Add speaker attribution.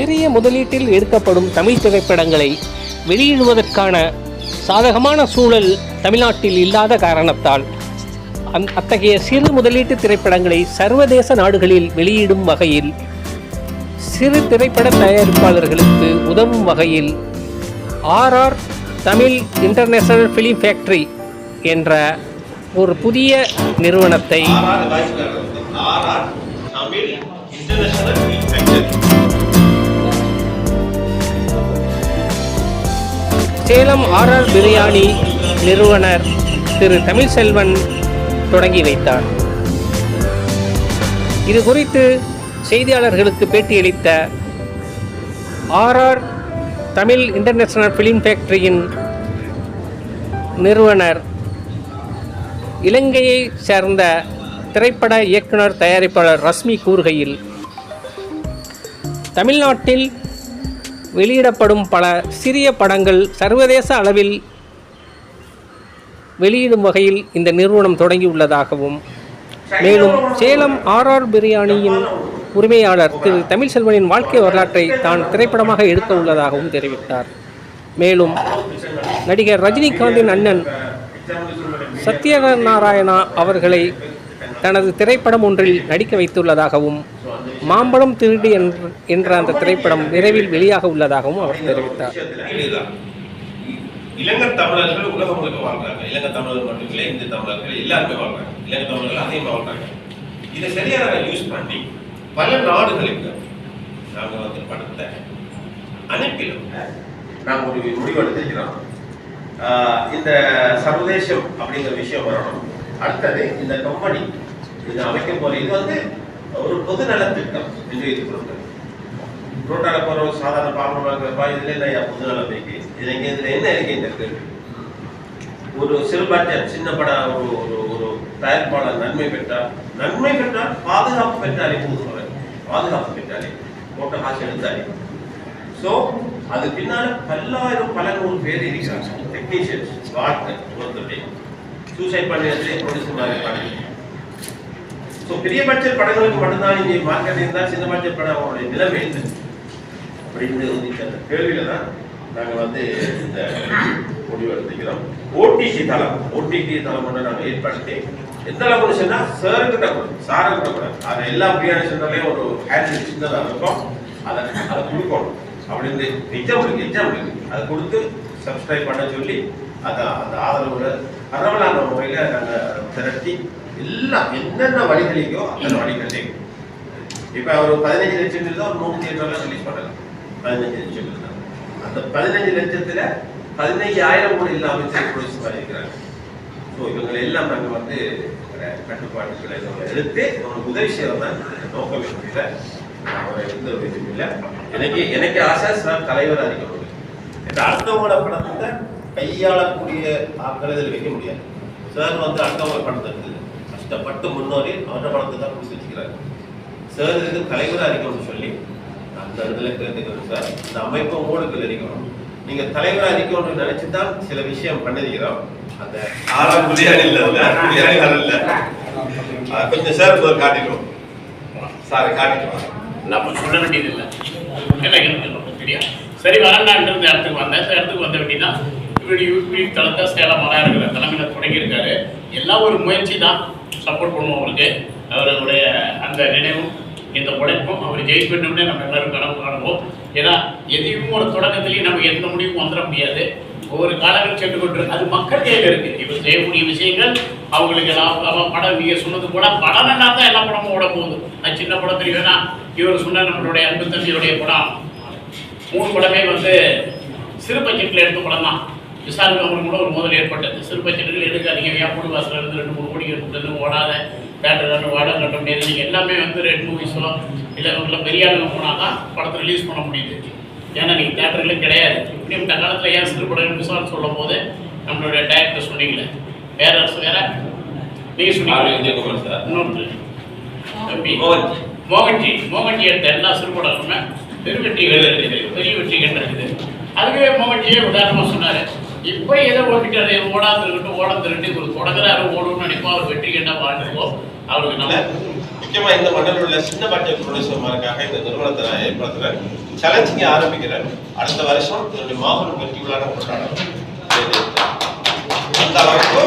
Speaker 1: சிறிய முதலீட்டில் எடுக்கப்படும் தமிழ் திரைப்படங்களை வெளியிடுவதற்கான சாதகமான சூழல் தமிழ்நாட்டில் இல்லாத காரணத்தால் அந் அத்தகைய சிறு முதலீட்டு திரைப்படங்களை சர்வதேச நாடுகளில் வெளியிடும் வகையில் சிறு திரைப்பட தயாரிப்பாளர்களுக்கு உதவும் வகையில் RR Tamil international film factory என்ற ஒரு புதிய நிறுவனத்தை சேலம் ஆர்ஆர் பிரியாணி நிறுவனர் திரு தமிழ்செல்வன் தொடங்கி வைத்தார். இது குறித்து செய்தியாளர்களுக்கு பேட்டியளித்த R R Tamil international film ஃபேக்டரியின் நிறுவனர் இலங்கையை சேர்ந்த திரைப்பட இயக்குனர் தயாரிப்பாளர் ரஸ்மி கூறுகையில் தமிழ்நாட்டில் வெளியிடப்படும் பல சிறிய படங்கள் சர்வதேச அளவில் வெளியிடும் வகையில் இந்த நிறுவனம் தொடங்கியுள்ளதாகவும் மேலும் சேலம் ஆர்ஆர் பிரியாணியின் உரிமையாளர் திரு தமிழ்செல்வனின் வாழ்க்கை வரலாற்றை தான் திரைப்படமாக எடுக்க உள்ளதாகவும் தெரிவித்தார். மேலும் நடிகர் ரஜினிகாந்தின் அண்ணன் சத்யநாராயணா அவர்களை தனது திரைப்படம் ஒன்றில் நடிக்க வைத்துள்ளதாகவும் மாம்பழம் திருடி என்ற- என்ற அந்த திரைப்படம் விரைவில் வெளியாக உள்ளதாகவும் அவர் தெரிவித்தார்.
Speaker 2: இலங்கை தமிழர்கள் உலகம் முழுக்க வாழ்றாங்க. இலங்கை தமிழர்கள் மட்டும் இல்லை தமிழர்கள் எல்லாருமே வாழ்றாங்க. இலங்கை தமிழர்கள் அதிகமாக வாழ்றாங்க. இதை சரியாக யூஸ் பண்ணி பல நாடுகளுக்கு நாங்கள் வந்து படத்தை அனுப்பினோம் நாங்கள் ஒரு முடிவு எடுத்திருக்கிறோம். இந்த சர்வதேசம் அப்படிங்கிற விஷயம் வரணும். அடுத்தது இந்த கம்பெனி இது அமைக்க போற இது வந்து ஒரு பொது நலத்திட்டம் விஜய் இது கொடுக்குறது ரோட்டால போறவங்க சாதாரண பாமரப்பா இதுல இல்லையா பொது புது நலம் இருக்கு? இது இதுல என்ன இருக்கு இந்த கேள்வி. ஒரு சிறுபாட்டியார் சின்ன பட ஒரு ஒரு ஒரு தயாரிப்பாளர் நன்மை பெற்றார். நன்மை பெற்றால் பாதுகாப்பு பெற்றாலே போதும் சொல்றேன் பாதுகாப்பு பெற்றாலே போட்ட காசு எடுத்தாலே ஸோ அது பின்னால பல்லாயிரம் பல நூறு பேர் இருக்கிறாங்க. டெக்னீஷியன்ஸ் வாழ்க்கை ஒருத்தருடைய சூசைட் பண்ணி ப்ரொடியூசர் மாதிரி பண்ணி ஸோ பெரிய பட்ஜெட் படங்களுக்கு மட்டும்தான் இங்கே மார்க்கெட் இருந்தால் சின்ன பட்ஜெட் படம் அவங்களுடைய நிலைமை இல்லை அப்படின்னு இந்த கேள்வியில தான் நாங்கள் வந்து இந்த முடிவு எடுத்துக்கிறோம் ஓடிசி தளம் ஓடிடி தளம் ஒன்று நாங்கள் ஏற்படுத்தி எந்த அளவுக்கு சொன்னால் சாருக்கு கூட சாருக்கு கூட அதை எல்லா பிரியாணி சென்டர்லையும் ஒரு ஹேண்ட் சின்னதாக இருக்கும். அதை அதை கொடுக்கணும். அப்படின்னு எக்ஸாம் இருக்கு எக்ஸாம் இருக்கு அதை கொடுத்து சப்ஸ்கிரைப் பண்ண சொல்லி அதை அந்த ஆதரவுல அந்த முறையில் நாங்கள் திரட்டி எல்லாம் என்னென்ன வழிகளையோ அந்த வழிகளையும் இப்போ அவர் பதினஞ்சு லட்சம் தான் ஒரு நூறு தியேட்டர்லாம் ரிலீஸ் பண்ணலாம். பதினஞ்சு லட்சம் அந்த பதினஞ்சு லட்சத்துல பதினைஞ்சாயிரம் கூட இல்லாமல் ப்ரொடியூஸ் பண்ணியிருக்கிறாங்க ஸோ இவங்களை எல்லாம் நாங்கள் வந்து கட்டுப்பாடுகளை நம்ம எடுத்து அவங்களுக்கு உதவி செய்யறது தான் நோக்கம் அவரை எந்த ஒரு இதுவும் இல்லை. எனக்கு எனக்கு ஆசை சார் தலைவராக இருக்கணும் இந்த அடுத்தவங்களோட படத்தை கையாளக்கூடிய ஆட்களை இதில் வைக்க முடியாது. சார் வந்து அடுத்தவங்க படத்தை எடுத்தது கஷ்டப்பட்டு முன்னோரி அவரோட படத்தை தான் பிடிச்சி வச்சுக்கிறாரு. சார் இதுக்கு தலைவராக இருக்கணும்னு சொல்லி அந்த இடத்துல தெரிஞ்சுக்கணும் சார் இந்த அமைப்பு உங்களுக்கு இருக்கணும். நீங்க தலைவராக இருக்கணும்னு நினைச்சு தான் சில விஷயம் பண்ணிருக்கிறோம். அந்த ஆறாம் பிரியாணி இல்லை பிரியாணி இல்ல. கொஞ்சம் சார் காட்டிடுவோம். சார் காட்டிடுவோம்.
Speaker 3: நம்ம சொல்ல வேண்டியது இல்லை எனக்கு எனக்கு ரொம்ப தெரியும் சரி வரண்டான்ட்டு இந்த இடத்துக்கு வந்தேன். இந்த இடத்துக்கு வந்த வேண்டியதான் இப்படி இப்படி தளத்தை சேலம் மலா இருக்கிற தலைமையில தொடங்கியிருக்காரு. எல்லாம் ஒரு முயற்சி தான். சப்போர்ட் பண்ணுவோம் அவருக்கு அவருடைய அந்த நினைவும் இந்த உழைப்பும் அவர் ஜெயிக்க வேண்டும்னே நம்ம எல்லாரும் கனவு காணுவோம். ஏன்னா எதையும் ஒரு தொடக்கத்திலையும் நம்ம எந்த முடிவும் வந்துட முடியாது. ஒவ்வொரு காலங்கள் சென்று கொண்டு அது மக்கள் கையில் இருக்கு. இவர் செய்யக்கூடிய விஷயங்கள் அவங்களுக்கு எல்லாம் படம் நீங்க சொன்னது கூட படம் நல்லா தான் எல்லா படமும் ஓட போகுது. அது சின்ன படம் தெரியும்னா இவர் சொன்ன நம்மளுடைய அன்பு தம்பியுடைய படம். மூணு படமே வந்து சிறு பட்ஜெட்டில் எடுத்த படம் தான் விசாரணை அவங்க கூட ஒரு முதல் ஏற்பட்டது. சிறு பட்ஜெட்டில் எடுக்காதீங்க ஏன் மூணு வாசல் இருந்து ரெண்டு மூணு கோடி எடுத்துட்டு ஓடாத தேட்டர் வாடகை கட்ட முடியாது. நீங்கள் எல்லாமே வந்து ரெட் மூவிஸோ இல்லை இல்லை பெரிய ஆளுங்க போனால் தான் படத்தை ரிலீஸ் பண்ண முடியுது. ஏன்னா நீங்கள் தேட்டர்களே கிடையாது. இப்படிப்பட்ட காலத்தில் ஏன் சிறு படம் விசாரணை சொல்லும் போது நம்மளுடைய டைரக்டர் சொன்னீங்களே வேற அரசு வேற? நீங்கள் சொன்னீங்க. தம்பி
Speaker 2: மோகன்ஜி.
Speaker 3: மோகன்ஜி. எடுத்த எல்லா சிறுபடங்களுமே பெருவெற்றிகள் பெரிய வெற்றிகள் இருக்குது அதுவே மோகன்ஜியே உதாரணமா சொன்னாரு. இப்போ ஏதோ ஓடிட்டாரு ஓடா இருக்கட்டும் ஓட திருட்டு ஒரு தொடங்குறாரு ஓடும்னு நினைப்போம் அவர் வெற்றி கண்டா வாழ்ந்துருவோம். அவருக்கு நல்ல
Speaker 2: முக்கியமா இந்த மண்டலில் உள்ள சின்ன பட்ஜெட் ப்ரொடியூசர்மாருக்காக இந்த நிறுவனத்தை நான் ஏற்படுத்துறேன். சேலஞ்சிங்க ஆரம்பிக்கிறேன் அடுத்த வருஷம் என்னுடைய மாபெரும் வெற்றி விழா கொண்டாடணும் அந்த அளவுக்கு